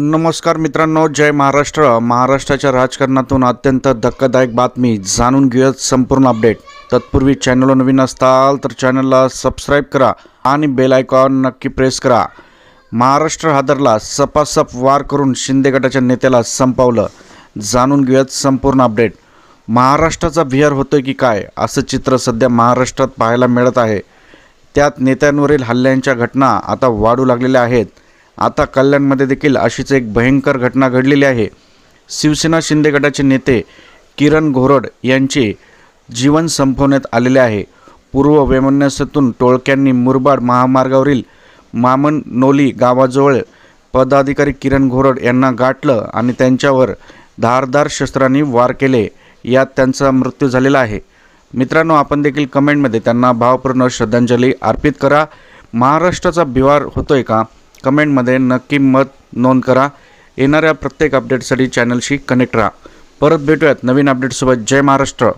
नमस्कार मित्रांनो जय महाराष्ट्र. महाराष्ट्राच्या राजकारणातून अत्यंत धक्कादायक बातमी जाणून घेऊयात संपूर्ण अपडेट. तत्पूर्वी चॅनलवर नवीन असताल तर चॅनलला सबस्क्राईब करा आणि बेल आयकॉन नक्की प्रेस करा. महाराष्ट्र हादरला सपासप वार करून शिंदे गटाच्या नेत्याला संपवलं. जाणून घेऊयात संपूर्ण अपडेट. महाराष्ट्राचा विहार होतोय की काय असं चित्र सध्या महाराष्ट्रात पाहायला मिळत आहे. त्यात नेत्यांवरील हल्ल्यांच्या घटना आता वाढू लागलेल्या आहेत. आता कल्याणमध्ये देखील अशीच एक भयंकर घटना घडलेली आहे. शिवसेना शिंदे गटाचे नेते किरण घोरड यांचे जीवन संपवण्यात आलेले आहे. पूर्व वैमनस्यातून टोळक्यांनी मुरबाड महामार्गावरील मामन नोली गावाजवळ पदाधिकारी किरण घोरड यांना गाठलं आणि त्यांच्यावर धारदार शस्त्रांनी वार केले. यात त्यांचा मृत्यू झालेला आहे. मित्रांनो आपण देखील कमेंटमध्ये त्यांना भावपूर्ण श्रद्धांजली अर्पित करा. महाराष्ट्राचा बिवार होतोय का? कमेंटमध्ये नक्की मत नोंद करा. येणाऱ्या प्रत्येक अपडेटसाठी चॅनलशी कनेक्ट राहा. परत भेटूयात नवीन अपडेटसोबत. जय महाराष्ट्र.